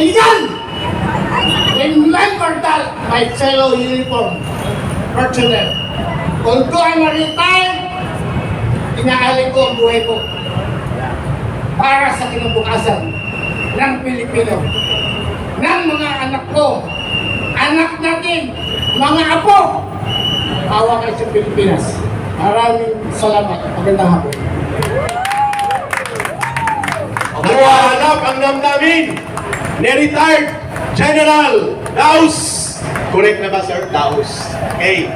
illegal! Remember that, my fellow uniform personnel. Although I'm retired, inaalin ko ang buhay ko para sa kinabukasan ng Pilipino, ng mga anak ko, anak natin, mga apo, awa kayo sa Pilipinas. Maraming salamat. Magandang hapon. Nawahanap ang damdamin ni retired General Daus. Correct na ba, sir? Daus. Okay.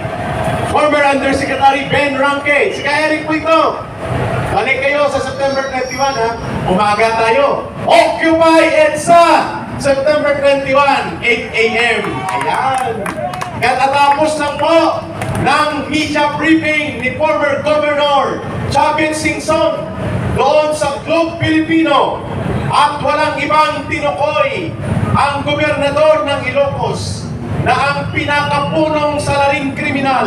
Former Undersecretary Ben Ranque. Si Eric po ito. Balik kayo sa September 21, ha? Umaga tayo. Occupy EDSA! September 21, 8 a.m. Ayan. Katatapos lang po ng media briefing ni former Governor Chavit Singson doon sa Globe Filipino at walang ibang tinukoy ang gobernador ng Ilocos na ang pinakapunong salaring kriminal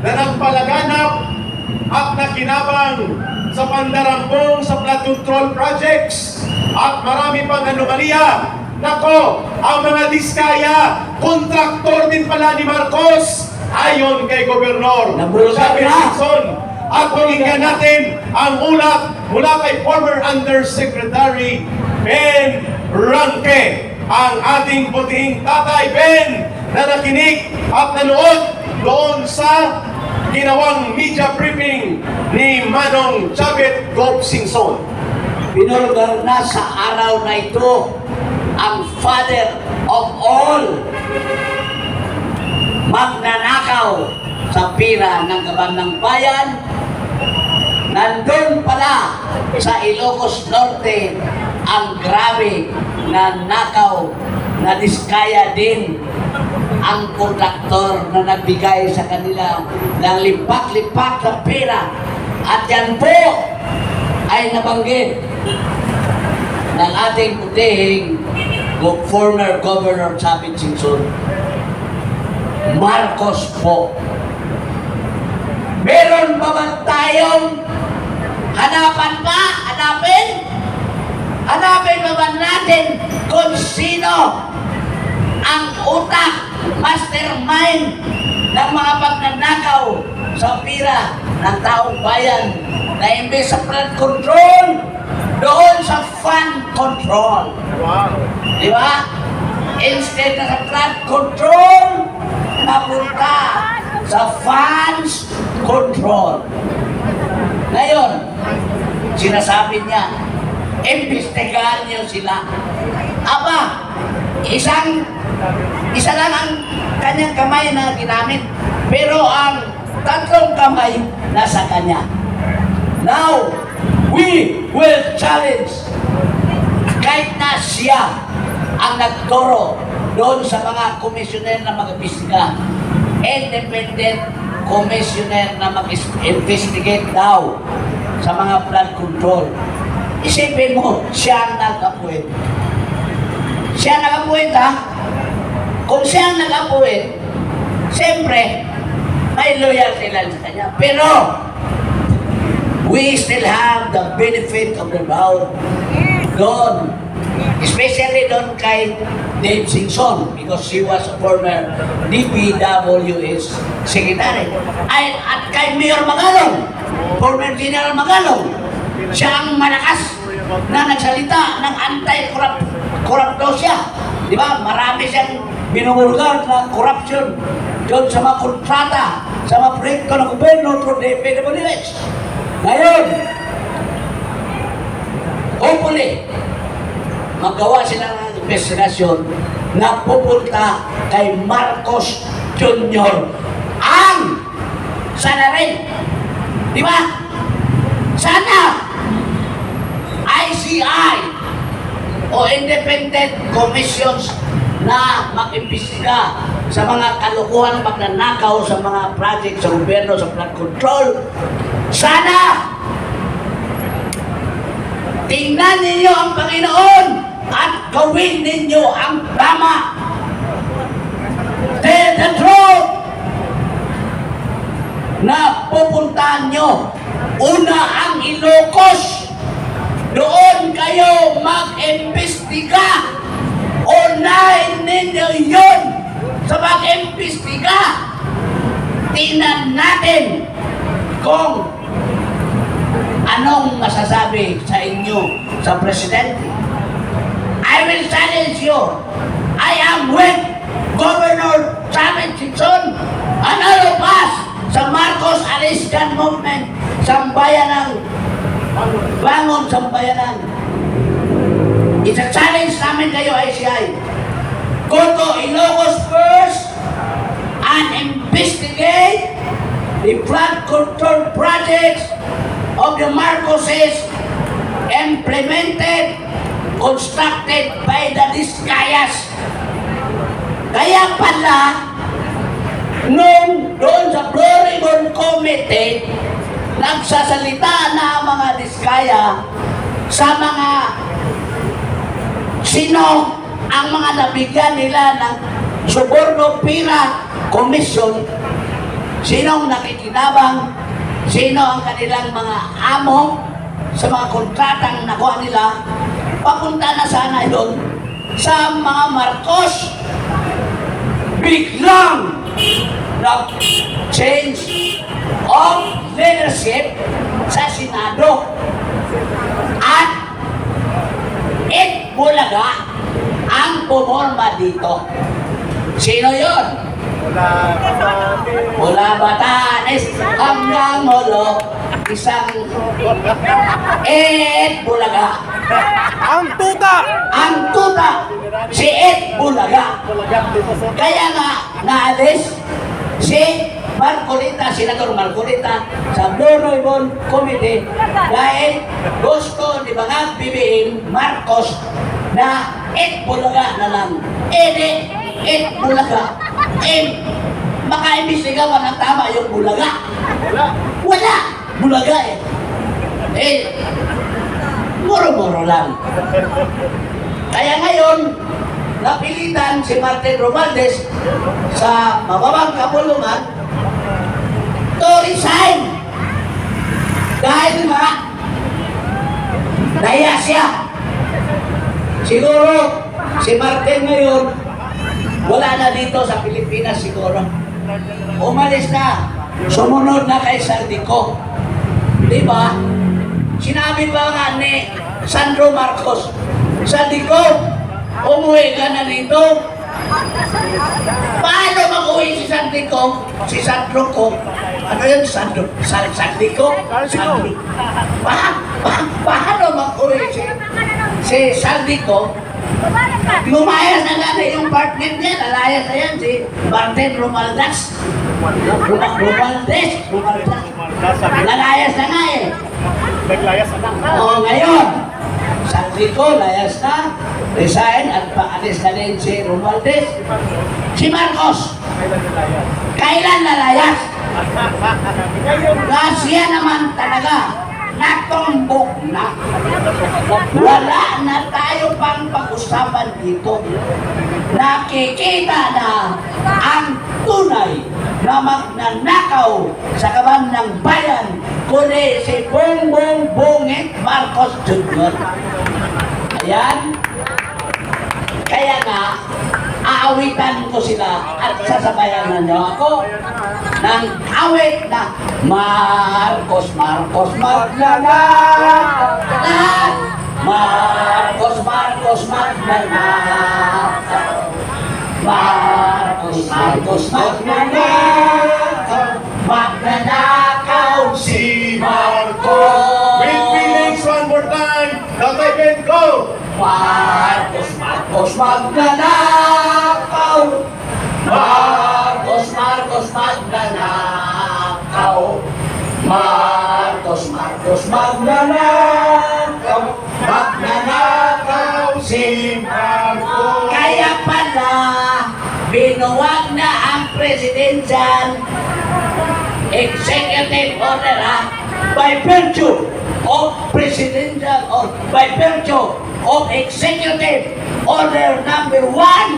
na nagpalaganap at nakinabang sa pandarambong sa flood control projects at marami pang anomalya. Nako, ang mga diskaya, kontraktor din pala ni Marcos ayon kay Gobernador na. Singson. At pakinggan natin ang ulat mula kay former Undersecretary Ben Ranque, ang ating puting tatay Ben na nakinig at nanood doon sa ginawang media briefing ni Manong Chavit Gop Singson. Binulgar na sa araw na ito ang father of all magnanakaw sa pira ng kaban ng bayan. Nandun pala sa Ilocos Norte ang grabe na nakaw na diskaya din ang kontraktor na nagbigay sa kanila ng lipak-lipak na pera. At yan po ay nabanggit ng ating putihing former Governor Chavit Singson. Marcos po. Meron ba man tayong hanapan pa? Hanapin? Hanapin man natin kung sino ang utak, mastermind ng mga pagnanakaw sa pira ng taong bayan na imbes sa flood control, doon sa fund control. Di ba? Instead na sa flood control, napunta sa funds control. Sinasabi niya, imbestigahan niyo sila. Aba, isang, isa lang ang kanyang kamay na ginamit, pero ang tatlong kamay nasa kanya. Now, we will challenge kahit na siya ang nagturo doon sa mga komisyoner na mag-imbestiga. Independent commissioner na mag-investigate daw sa mga flood control. Isipin mo, siya ang nag-appoint. Siya ang nag-appoint ha? Kung siya ang nag-appoint, siyempre, may loyalty lang sa kanya. Pero, we still have the benefit of the doubt doon. Especially doon kay Dave Singson because she was a former DPWS secretary. Ay, at kay Mayor Magalong, former General Magalong, siya ang malakas na nagsalita ng anti-corrupt siya. Di ba? Marami siyang binubulgar na corruption doon sa mga kontrata, sa mga proyekto ng gobyerno through DPWS. Ngayon, hopefully, magawa sila ng investigasyon na pupunta kay Marcos Jr. ang sana rin. Di ba? Sana ICI o independent commissions na mag-imbestiga sa mga kalukuhan magnanakaw sa mga project sa gobyerno sa flood control. Sana Tingnan ninyo ang Panginoon at gawin ninyo ang tama. Tell the truth na pupuntahan nyo. Una ang Ilocos. Doon kayo mag-imbestiga yun sa mag-imbestiga. Tingnan natin kung anong masasabi sa inyo sa presidente. I will challenge you. I am with Governor Samin Sitson and all of us sa Marcos Aliscan Movement, Sambayanan, Bangon Sambayanan. Isa-challenge namin kayo, ICI. Go to Ilocos first and investigate the flood control projects of the Marcoses implemented, constructed by the Discayas. Kaya pala, nung doon sa Blue Ribbon Committee, nagsasalita na ang mga Diskaya sa mga sino ang mga nabigyan nila ng suborno pira commission, sinong nakikinabang, sino ang kanilang mga amo sa mga kontratang nakuha nila, papunta na sana yun sa mga Marcos. Biglang nag-change of leadership sa Senado. At Ed Bulaga ang pumorma dito. Sino yon? Mula Batanes hanggang Molo, isang Ed Bulaga. Ang tuta! Ang tuta, si Ed Bulaga. Kaya nga, naalis si Marcolita, Senador Marcolita, sa Blue Ribbon Committee dahil gusto ni mga BBM Marcos na Ed Bulaga na lang. Di, Ed Bulaga. Eh, makaimbestiga ba ng tama yung Bulaga? Wala! Bulaga eh. Eh, muro-muro lang. Kaya ngayon, napilitan si Martin Romualdez sa mababang kapulungan to resign. Dahil nga, naya siya. Siguro, si Martin ngayon, wala na dito sa Pilipinas siguro. Umalis na. Sumunod na kay Saldico. Di ba? Sinabi pa nga ni Sandro Marcos, Saldico, umuwi ka na dito. Paano mag-uwi si Sandico? Si Sandro ko. Ano yun? Sandro? Sa Sandico? Sandro. Pa, pa, paano mag-uwi si, si Sandico? Lumayas na nga na yung partner niya. Nalayas na yan si Martin Romaldas. Roma- Romaldes. Romaldas. Nalayas na nga eh. Naglayas na. O ngayon, Sandico, layas na, resign at paalis na din si Romualdez. Si Marcos, kailan nalayas? Kasi naman talaga, natumbok na. Wala na tayo pang pag-usapan dito. Nakikita na ang tunay na magnanakaw sa kaban ng bayan kundi si Bongbong Bungit Marcos Jr. Ayan. Kaya nga, aawitan ko sila at sasabayan na niyo ako ng awit na Marcos, Marcos, magnanakaw Marcos, Marcos, magnanakaw Marcos, Marcos, magnanakaw go! Marcos, Marcos, magnanakaw. Marcos, Marcos, magnanakaw. Marcos, Marcos, magnanakaw. Magnanakaw si Marcos. Kaya pala, binuwag na ang presidential executive order ha, by virtue of presidential or by virtue of executive order number one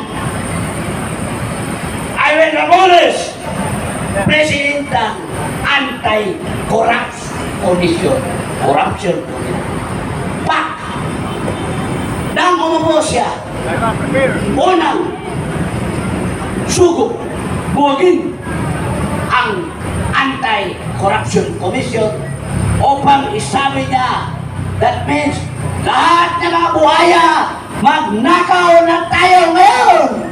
I will abolish presidential anti-corruption commission corruption pak. Nang umupo siya unang sugo, buwagin ang Anti-Corruption Commission upang isabi niya. That means lahat ng mga buhaya magnakaw na tayo ngayon